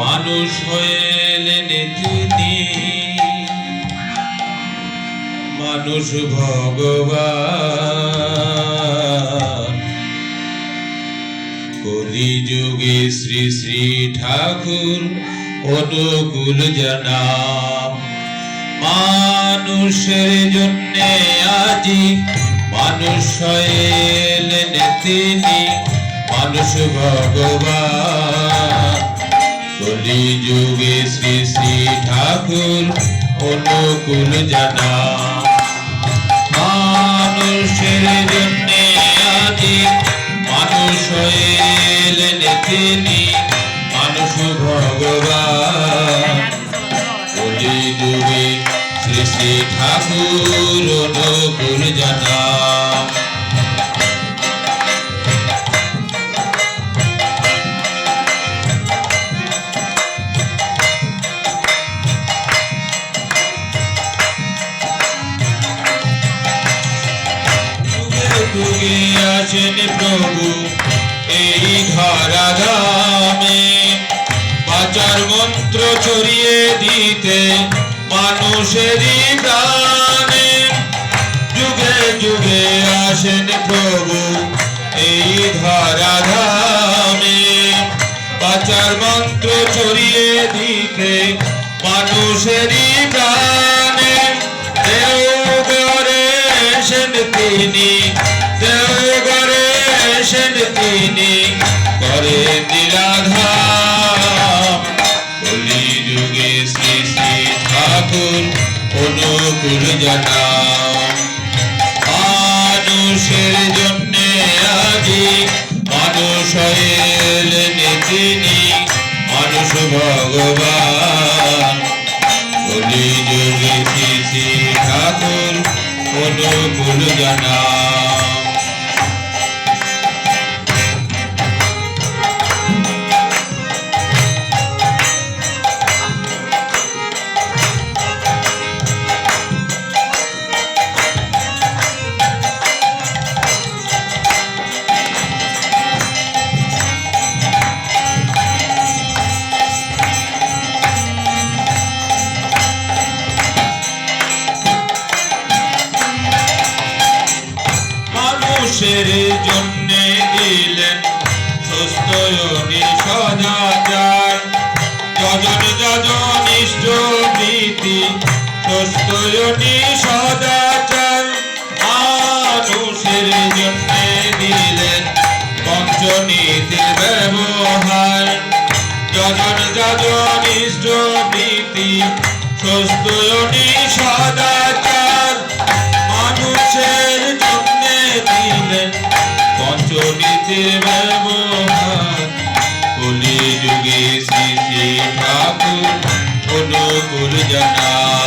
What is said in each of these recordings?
মানুষ হয়েলেন তিনি মানুষ ভগবান। কলিযুগে শ্রী শ্রী ঠাকুর অনুকূল জানা মানুষের জন্য আজি মানুষ হয়েলেন তিনি মানুষ ভগবান। কলিযুগে শ্রী শ্রী ঠাকুর অনুকূল জানা মানুষের জন্য আজি মানুষ হয়েলেন তিনি মানুষ ভগবান। যুগে শ্রী শ্রী ঠাকুর অনুকূল জানা আছেন প্রভু এই ধরাধামে বাচার মন্ত্র ছড়িয়ে দিতে মানুষেরই প্রাণে। যুগে যুগে আসেন প্রভু এই ধরাধামে বাচার মন্ত্র ছড়িয়ে দিতে মানুষেরই প্রাণে। দেওঘরে এসেন তিনি। তিনি করে নীলাধাম কলি যুগে শ্রী শ্রী ঠাকুর তিনি মানুষ ভগবান। শ্রী শ্রী ঠাকুর অনুকূল মানুষের জন্য দিলেন সুস্থয়নি সদাচার যজন যজন প্রীতি সুস্থয়নি সদাচার মানুষের জন্য দিলেন পঞ্চনীতির ব্যবহার। যজন যজন পঞ্চনীতির ব্যবহার কলি যুগে শ্রী শ্রী ঠাকুর অনুকূল জানা।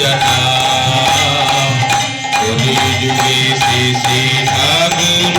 জানা কবি যুগে শ্রী শ্রী ঠাকুর